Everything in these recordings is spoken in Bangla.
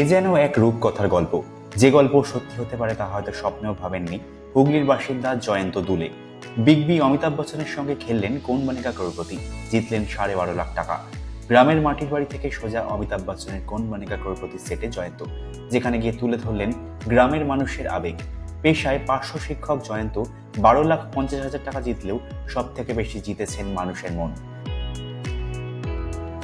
এ যেন এক রূপকথার গল্প। যে গল্প সত্যি হতে পারে তা হয়তো স্বপ্নেও ভাবেননি। হুগলির বাসিন্দা জয়ন্ত দুলে। বিগ বি অমিতাভ বচ্চনের সঙ্গে খেললেন কোন বানিকা করোড়পতি জিতলেন সাড়ে বারো লাখ টাকা। গ্রামের মাটির বাড়ি থেকে সোজা অমিতাভ বচ্চনের কোন বানিকা করোড়পতি সেটে জয়ন্ত। যেখানে গিয়ে তুলে ধরলেন গ্রামের মানুষের আবেগ। পেশায় পার্শ্ব শিক্ষক জয়ন্ত বারো লাখ পঞ্চাশ হাজার টাকা জিতলেও সব থেকে বেশি জিতেছেন মানুষের মন।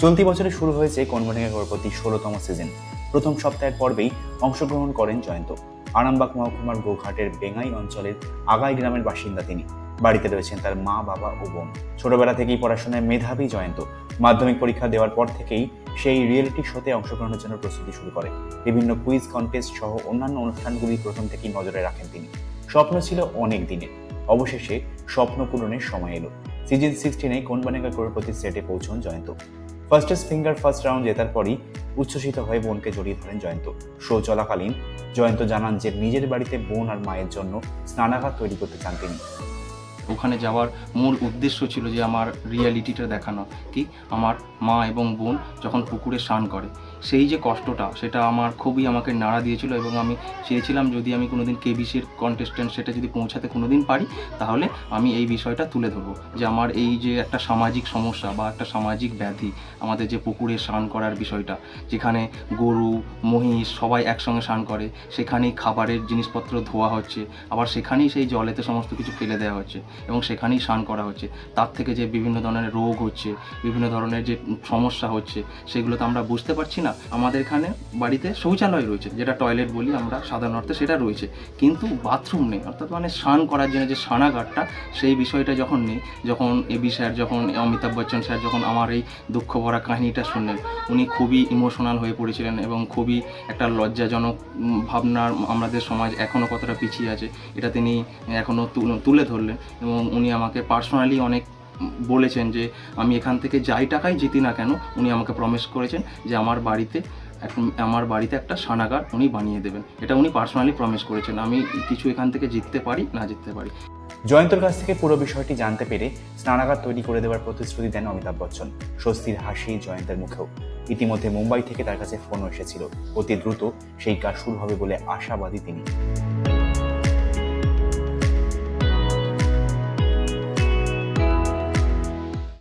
চলতি বছরে শুরু হয়েছে কোন কনভেনিয়া করপতি ষোলোতম সিজন। প্রথম সপ্তাহের পর্বেই অংশগ্রহণ করেন জয়ন্ত। আরামবাগ মহকুমার গোঘাটের বেঙ্গাই অঞ্চলের আগাই গ্রামের বাসিন্দা তিনি। বাড়িতে রয়েছেন তার মা, বাবা ও বোন। ছোটবেলা থেকেই পড়াশোনায় মেধাবী জয়ন্ত। মাধ্যমিক পরীক্ষা দেওয়ার পর থেকেই সেই রিয়েলিটি শোতে অংশগ্রহণের জন্য প্রস্তুতি শুরু করে। বিভিন্ন কুইজ কন্টেস্ট সহ অন্যান্য অনুষ্ঠানগুলি প্রথম থেকেই নজরে রাখেন তিনি। স্বপ্ন ছিল অনেক দিনের। অবশেষে স্বপ্ন পূরণের সময় এলো। সিজন সিক্সটিনে কোন বানেগা করোড়পতি সেটে পৌঁছন Jayanta. Fastest finger first round জেতার পরই উচ্ছ্বসিত হয়ে বোনকে জড়িয়ে ধরেন জয়ন্ত। শো চলাকালীন জয়ন্ত জানান যে নিজের বাড়িতে বোন আর মায়ের জন্য স্নানাঘাত তৈরি করতে চান তিনি। ওখানে যাওয়ার মূল উদ্দেশ্য ছিল যে আমার রিয়ালিটিটা দেখানো। কি? আমার মা এবং বোন যখন পুকুরে স্নান করে, সেই যে কষ্টটা, সেটা আমার খুবই আমাকে নাড়া দিয়েছিল এবং আমি চেয়েছিলাম যদি আমি কোনোদিন কেবিসির কন্টেস্ট্যান্ট সেটা যদি পৌঁছাতে কোনোদিন পারি, তাহলে আমি এই বিষয়টা তুলে ধরবো। যে আমার এই যে একটা সামাজিক সমস্যা বা একটা সামাজিক ব্যাধি, আমাদের যে পুকুরে স্নান করার বিষয়টা, যেখানে গরু, মহিষ সবাই একসঙ্গে স্নান করে, সেখানেই খাবারের জিনিসপত্র ধোয়া হচ্ছে, আবার সেখানেই সেই জলেতে সমস্ত কিছু ফেলে দেওয়া হচ্ছে। এবং সেখানেই স্নান করা হচ্ছে। তার থেকে যে বিভিন্ন ধরনের রোগ হচ্ছে, বিভিন্ন ধরনের যে সমস্যা হচ্ছে, সেগুলো তো আমরা বুঝতে পারছি না। আমাদের এখানে বাড়িতে শৌচালয় রয়েছে, যেটা টয়লেট বলি আমরা সাধারণ অর্থে সেটা রয়েছে। কিন্তু বাথরুম নেই, অর্থাৎ মানে স্নান করার জন্য যে স্নানাগারটা, সেই বিষয়টা যখন নেই, যখন এবি স্যার, যখন অমিতাভ বচ্চন স্যার, যখন আমার এই দুঃখ ভরা কাহিনীটা শুনলেন, উনি খুবই ইমোশনাল হয়ে পড়েছিলেন এবং খুবই একটা লজ্জাজনক ভাবনার আমাদের সমাজ এখনও কতটা পিছিয়ে আছে, এটা তিনি এখনও তুলে ধরলেন এবং উনি আমাকে পার্সোনালি অনেক বলেছেন যে, আমি এখান থেকে যাই টাকাই জিতি না কেন? উনি আমাকে প্রমিস করেছেন যে, আমার বাড়িতে আমার বাড়িতে একটা সানাগার উনি বানিয়ে দেবেন। এটা উনি পার্সোনালি প্রমিস করেছেন। আমি কিছু এখান থেকে জিততে পারি, না জিততে পারি। জয়ন্তর কাছ থেকে পুরো বিষয়টি জানতে পেরে স্নানাগার তৈরি করে দেওয়ার প্রতিশ্রুতি দেন অমিতাভ বচ্চন। স্বস্তির হাসি জয়ন্তের মুখেও। ইতিমধ্যে মুম্বাই থেকে তার কাছে ফোন এসেছিল। অতি দ্রুত সেই কাজ শুরু হবে বলে আশাবাদী তিনি।